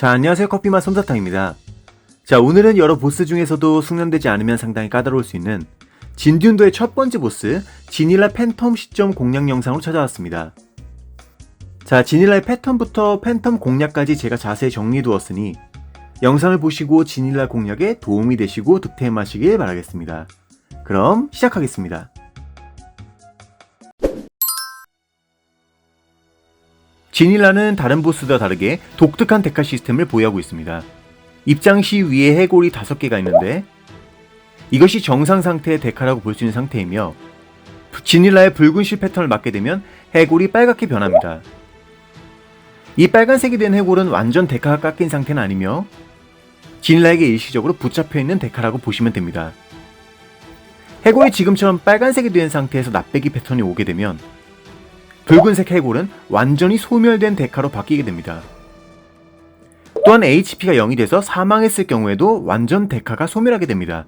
자, 안녕하세요. 커피맛 솜사탕입니다. 자, 오늘은 여러 보스 중에서도 숙련되지 않으면 상당히 까다로울 수 있는 진듐도의 첫 번째 보스, 지닐라 팬텀 시점 공략 영상으로 찾아왔습니다. 자, 지닐라의 패턴부터 팬텀 공략까지 제가 자세히 정리해두었으니 영상을 보시고 지닐라 공략에 도움이 되시고 득템하시길 바라겠습니다. 그럼 시작하겠습니다. 지닐라는 다른 보스와 다르게 독특한 데카 시스템을 보유하고 있습니다. 입장 시 위에 해골이 5개가 있는데 이것이 정상 상태의 데카라고 볼 수 있는 상태이며 지닐라의 붉은 실 패턴을 맞게 되면 해골이 빨갛게 변합니다. 이 빨간색이 된 해골은 완전 데카가 깎인 상태는 아니며 지닐라에게 일시적으로 붙잡혀 있는 데카라고 보시면 됩니다. 해골이 지금처럼 빨간색이 된 상태에서 납배기 패턴이 오게 되면 붉은색 해골은 완전히 소멸된 데카로 바뀌게 됩니다. 또한 HP가 0이 돼서 사망했을 경우에도 완전 데카가 소멸하게 됩니다.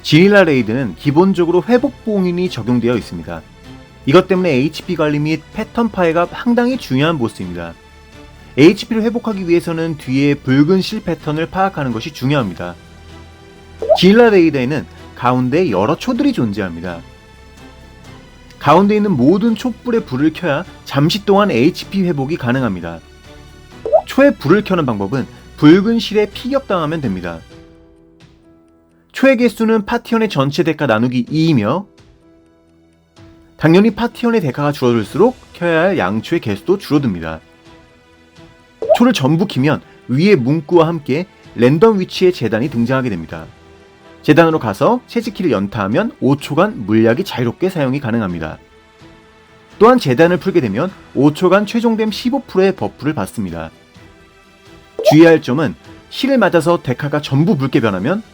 지닐라 레이드는 기본적으로 회복 봉인이 적용되어 있습니다. 이것 때문에 HP 관리 및 패턴 파해가 상당히 중요한 보스입니다. HP를 회복하기 위해서는 뒤에 붉은 실 패턴을 파악하는 것이 중요합니다. 지닐라 레이더에는 가운데 여러 초들이 존재합니다. 가운데 있는 모든 촛불의 불을 켜야 잠시 동안 HP 회복이 가능합니다. 초에 불을 켜는 방법은 붉은 실에 피격당하면 됩니다. 초의 개수는 파티원의 전체 대가 나누기 2이며 당연히 파티원의 대가가 줄어들수록 켜야 할 양초의 개수도 줄어듭니다. 초를 전부 키면 위에 문구와 함께 랜덤 위치의 재단이 등장하게 됩니다. 재단으로 가서 채찍키를 연타하면 5초간 물약이 자유롭게 사용이 가능합니다. 또한 재단을 풀게 되면 5초간 최종됨 15%의 버프를 받습니다. 주의할 점은 실을 맞아서 데카가 전부 붉게 변하면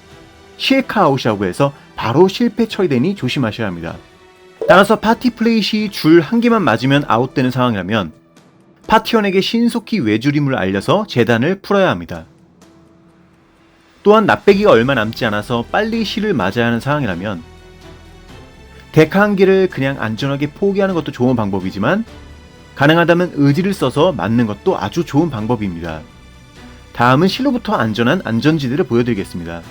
실카 아웃이라고 해서 바로 실패 처리되니 조심하셔야 합니다. 따라서 파티 플레이 시 줄 한 개만 맞으면 아웃되는 상황이라면 파티원에게 신속히 외줄임을 알려서 재단을 풀어야 합니다. 또한 납배기가 얼마 남지 않아서 빨리 실을 맞아야 하는 상황이라면 데카 한 개를 그냥 안전하게 포기하는 것도 좋은 방법이지만 가능하다면 의지를 써서 맞는 것도 아주 좋은 방법입니다. 다음은 실로부터 안전한 안전지대를 보여드리겠습니다.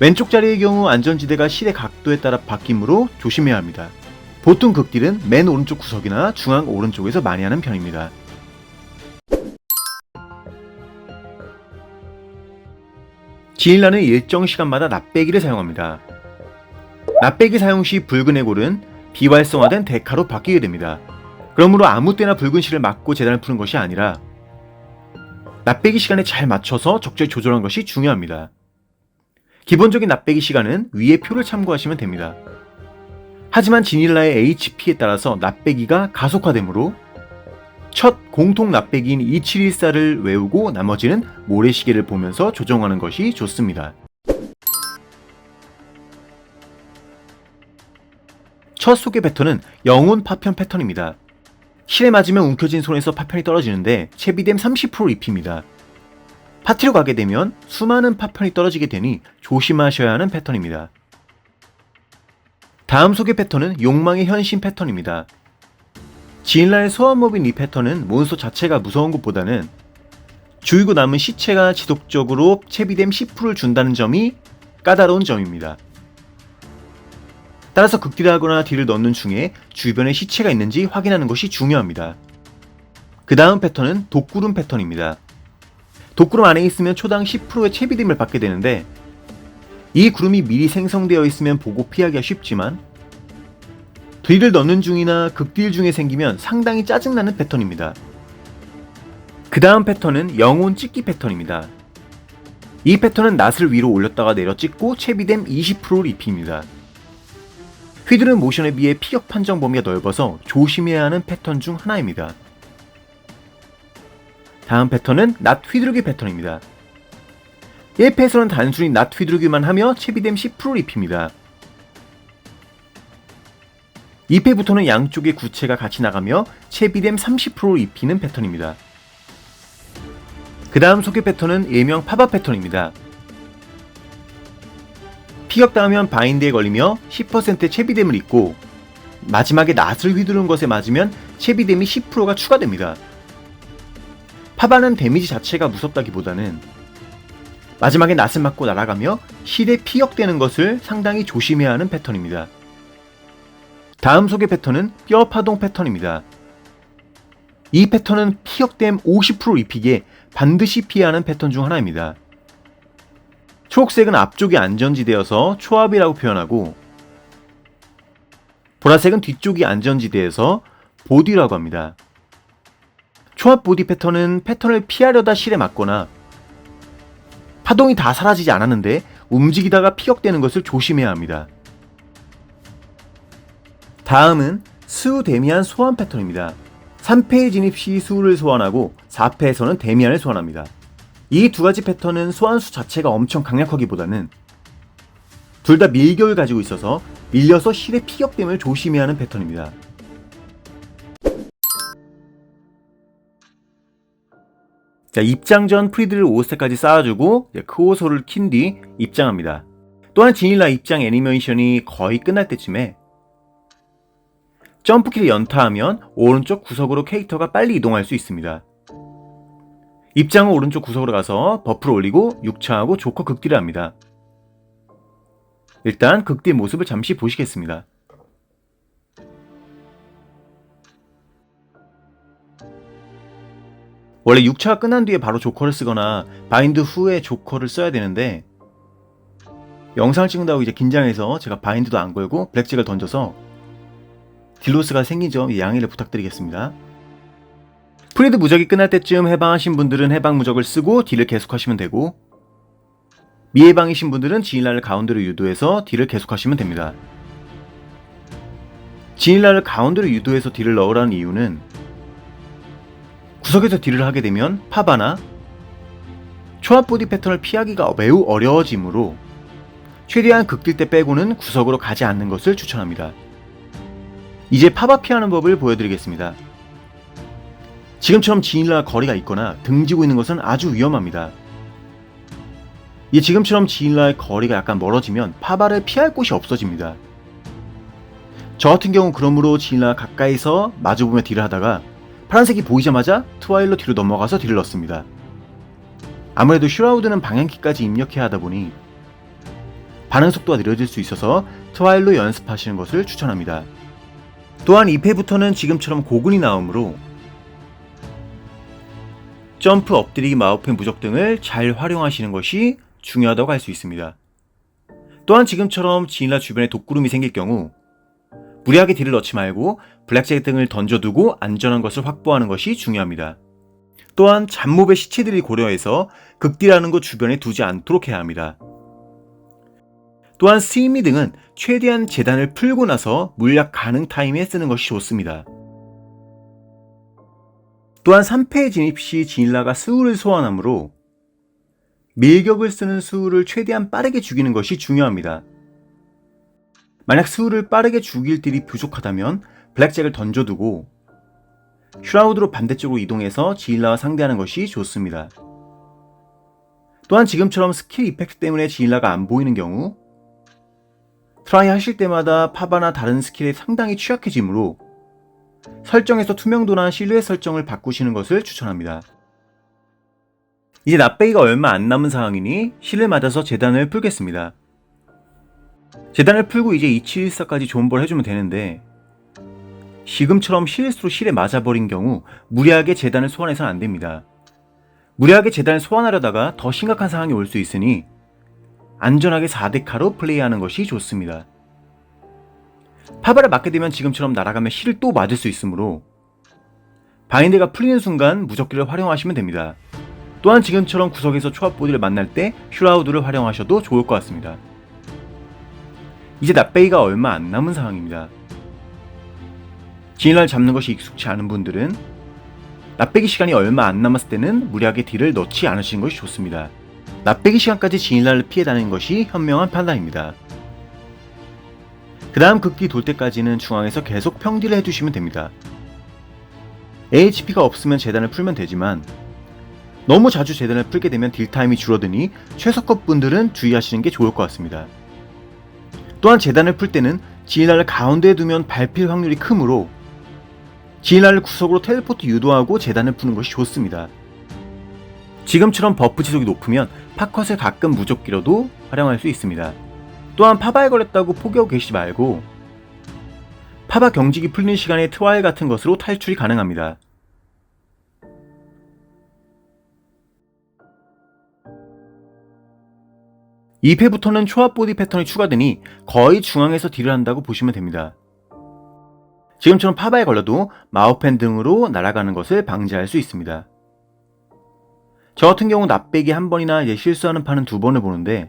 왼쪽 자리의 경우 안전지대가 실의 각도에 따라 바뀌므로 조심해야 합니다. 보통 극딜은 맨 오른쪽 구석이나 중앙 오른쪽에서 많이 하는 편입니다. 지일라는 일정 시간마다 납배기를 사용합니다. 납배기 사용 시 붉은 해골은 비활성화된 데카로 바뀌게 됩니다. 그러므로 아무 때나 붉은 실을 맞고 재단을 푸는 것이 아니라 납배기 시간에 잘 맞춰서 적절히 조절하는 것이 중요합니다. 기본적인 납배기 시간은 위의 표를 참고하시면 됩니다. 하지만 지닐라의 HP에 따라서 납배기가 가속화되므로 첫 공통 납배기인 2714를 외우고 나머지는 모래시계를 보면서 조정하는 것이 좋습니다. 첫 소개 패턴은 영혼 파편 패턴입니다. 실에 맞으면 움켜진 손에서 파편이 떨어지는데 채비됨 30% 입힙니다. 파티로 가게 되면 수많은 파편이 떨어지게 되니 조심하셔야 하는 패턴입니다. 다음 소개 패턴은 욕망의 현신 패턴입니다. 지인라의 소환몹인 이 패턴은 몬스터 자체가 무서운 것보다는 죽이고 남은 시체가 지속적으로 채비됨 10%를 준다는 점이 까다로운 점입니다. 따라서 극딜을 하거나 딜을 넣는 중에 주변에 시체가 있는지 확인하는 것이 중요합니다. 그 다음 패턴은 독구름 패턴입니다. 독구름 안에 있으면 초당 10%의 채비됨을 받게 되는데 이 구름이 미리 생성되어 있으면 보고 피하기가 쉽지만 딜을 넣는 중이나 극딜 중에 생기면 상당히 짜증나는 패턴입니다. 그 다음 패턴은 영혼 찍기 패턴입니다. 이 패턴은 낫을 위로 올렸다가 내려 찍고 채비됨 20%를 입힙니다. 휘두른 모션에 비해 피격 판정 범위가 넓어서 조심해야 하는 패턴 중 하나입니다. 다음 패턴은 낫 휘두르기 패턴입니다. 1패에서는 단순히 낫 휘두르기만 하며 채비됨 10%를 입힙니다. 2패부터는 양쪽의 구체가 같이 나가며 채비됨 30%를 입히는 패턴입니다. 그 다음 소개 패턴은 일명 파바 패턴입니다. 피격당하면 바인드에 걸리며 10%의 채비됨을 입고 마지막에 낫을 휘두른 것에 맞으면 채비 데미 10%가 추가됩니다. 파바는 데미지 자체가 무섭다기보다는 마지막에 낫을 맞고 날아가며 실에 피격되는 것을 상당히 조심해야 하는 패턴입니다. 다음 소개 패턴은 뼈 파동 패턴입니다. 이 패턴은 피격댐 50% 리픽에 반드시 피해야 하는 패턴 중 하나입니다. 초록색은 앞쪽이 안전지대여서 초합이라고 표현하고 보라색은 뒤쪽이 안전지대에서 보디라고 합니다. 초합 보디 패턴은 패턴을 피하려다 실에 맞거나 파동이 다 사라지지 않았는데 움직이다가 피격되는 것을 조심해야 합니다. 다음은 수우 데미안 소환 패턴입니다. 3패의 진입 시 수우를 소환하고 4패에서는 데미안을 소환합니다. 이 두 가지 패턴은 소환수 자체가 엄청 강력하기보다는 둘 다 밀격을 가지고 있어서 밀려서 실의 피격됨을 조심해야 하는 패턴입니다. 자, 입장 전 프리드를 5스택까지 쌓아주고 크오소를 킨 뒤 입장합니다. 또한 지닐라 입장 애니메이션이 거의 끝날 때쯤에 점프키를 연타하면 오른쪽 구석으로 캐릭터가 빨리 이동할 수 있습니다. 입장 후 오른쪽 구석으로 가서 버프를 올리고 6차하고 조커 극딜을 합니다. 일단 극딜 모습을 잠시 보시겠습니다. 원래 6차가 끝난 뒤에 바로 조커를 쓰거나 바인드 후에 조커를 써야 되는데 영상을 찍는다고 이제 긴장해서 제가 바인드도 안 걸고 블랙잭을 던져서 딜로스가 생기죠. 양해를 부탁드리겠습니다. 프리드 무적이 끝날 때쯤 해방하신 분들은 해방 무적을 쓰고 딜을 계속하시면 되고 미해방이신 분들은 지닐라를 가운데로 유도해서 딜을 계속하시면 됩니다. 지닐라를 가운데로 유도해서 딜을 넣으라는 이유는 구석에서 딜을 하게 되면 파바나 초합 보디 패턴을 피하기가 매우 어려워지므로 최대한 극딜 때 빼고는 구석으로 가지 않는 것을 추천합니다. 이제 파바 피하는 법을 보여드리겠습니다. 지금처럼 지닐라 거리가 있거나 등지고 있는 것은 아주 위험합니다. 이 지금처럼 지닐라의 거리가 약간 멀어지면 파바를 피할 곳이 없어집니다. 저 같은 경우 그러므로 지닐라 가까이서 마주보며 딜을 하다가 파란색이 보이자마자 트와일로 뒤로 넘어가서 딜을 넣습니다. 아무래도 슈라우드는 방향키까지 입력해야 하다 보니 반응 속도가 느려질 수 있어서 트와일로 연습하시는 것을 추천합니다. 또한 2패부터는 지금처럼 고군이 나오므로 점프, 엎드리기, 마우펜, 무적 등을 잘 활용하시는 것이 중요하다고 할 수 있습니다. 또한 지금처럼 지닐라 주변에 독구름이 생길 경우 무리하게 딜을 넣지 말고 블랙잭 등을 던져두고 안전한 것을 확보하는 것이 중요합니다. 또한 잡몹의 시체들이 고려해서 극딜하는 것 주변에 두지 않도록 해야 합니다. 또한 스위미 등은 최대한 재단을 풀고 나서 물약 가능 타임에 쓰는 것이 좋습니다. 또한 3패 진입 시 지닐라가 수우를 소환하므로 밀격을 쓰는 수우를 최대한 빠르게 죽이는 것이 중요합니다. 만약 수우를 빠르게 죽일 딜이 부족하다면 블랙잭을 던져두고 슈라우드로 반대쪽으로 이동해서 지일라와 상대하는 것이 좋습니다. 또한 지금처럼 스킬 이펙트 때문에 지일라가 안 보이는 경우 트라이 하실 때마다 파바나 다른 스킬에 상당히 취약해지므로 설정에서 투명도나 실루엣 설정을 바꾸시는 것을 추천합니다. 이제 납배기가 얼마 안 남은 상황이니 실을 맞아서 재단을 풀겠습니다. 재단을 풀고 이제 2714까지 존버를 해주면 되는데 지금처럼 실수로 실에 맞아버린 경우 무리하게 재단을 소환해서는 안됩니다. 무리하게 재단을 소환하려다가 더 심각한 상황이 올 수 있으니 안전하게 4대카로 플레이하는 것이 좋습니다. 파바를 맞게 되면 지금처럼 날아가며 실을 또 맞을 수 있으므로 바인드가 풀리는 순간 무적기를 활용하시면 됩니다. 또한 지금처럼 구석에서 초합 보디를 만날 때 슈라우드를 활용하셔도 좋을 것 같습니다. 이제 납베이가 얼마 안 남은 상황입니다. 진일라를 잡는 것이 익숙치 않은 분들은 납배기 시간이 얼마 안 남았을 때는 무리하게 딜을 넣지 않으시는 것이 좋습니다. 납배기 시간까지 진일라를 피해 다니는 것이 현명한 판단입니다. 그 다음 극기 돌 때까지는 중앙에서 계속 평딜을 해주시면 됩니다. AHP가 없으면 재단을 풀면 되지만 너무 자주 재단을 풀게 되면 딜타임이 줄어드니 최석급 분들은 주의하시는 게 좋을 것 같습니다. 또한 재단을 풀 때는 진일라를 가운데에 두면 밟힐 확률이 크므로 지인라를 구석으로 텔레포트 유도하고 재단을 푸는 것이 좋습니다. 지금처럼 버프 지속이 높으면 팝컷을 가끔 무적기로도 활용할 수 있습니다. 또한 파바에 걸렸다고 포기하고 계시지 말고 파바 경직이 풀리는 시간에 트와일 같은 것으로 탈출이 가능합니다. 이회부터는 초합 보디 패턴이 추가되니 거의 중앙에서 딜을 한다고 보시면 됩니다. 지금처럼 파바에 걸려도 마우펜 등으로 날아가는 것을 방지할 수 있습니다. 저 같은 경우 납배기 한 번이나 이제 실수하는 판은 두 번을 보는데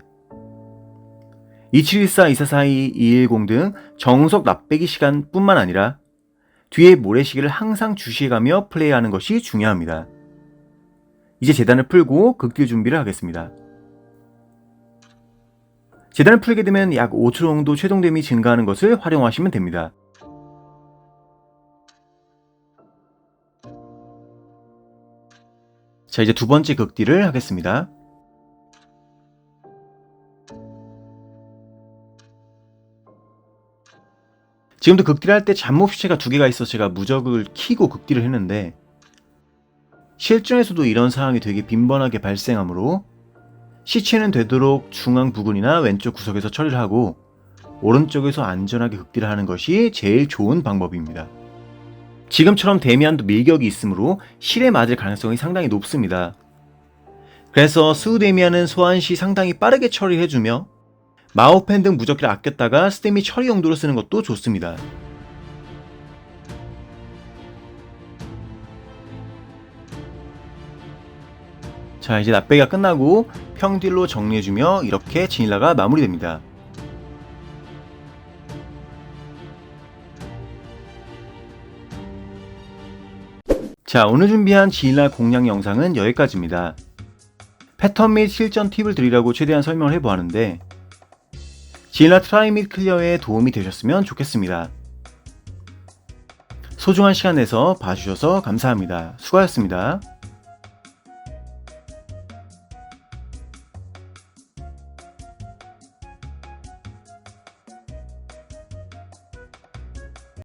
2714, 2442, 210 등 정석 납배기 시간뿐만 아니라 뒤에 모래시계를 항상 주시해가며 플레이하는 것이 중요합니다. 이제 재단을 풀고 극딜 준비를 하겠습니다. 재단을 풀게 되면 약 5초 정도 최종 데미 증가하는 것을 활용하시면 됩니다. 자, 이제 두 번째 극딜을 하겠습니다. 지금도 극딜할 때 잠몹 시체가 두 개가 있어 제가 무적을 키고 극딜을 했는데 실전에서도 이런 상황이 되게 빈번하게 발생하므로 시체는 되도록 중앙 부근이나 왼쪽 구석에서 처리를 하고 오른쪽에서 안전하게 극딜을 하는 것이 제일 좋은 방법입니다. 지금처럼 데미안도 밀격이 있으므로 실에 맞을 가능성이 상당히 높습니다. 그래서 스우 데미안은 소환 시 상당히 빠르게 처리해주며 마오펜 등 무적기를 아꼈다가 스테미 처리 용도로 쓰는 것도 좋습니다. 자 이제 납배기가 끝나고 평딜로 정리해주며 이렇게 진일라가 마무리됩니다. 자 오늘 준비한 진일라 공략 영상은 여기까지입니다. 패턴 및 실전 팁을 드리려고 최대한 설명을 해보았는데 진일라 트라이 및 클리어에 도움이 되셨으면 좋겠습니다. 소중한 시간 내서 봐주셔서 감사합니다. 수고하셨습니다.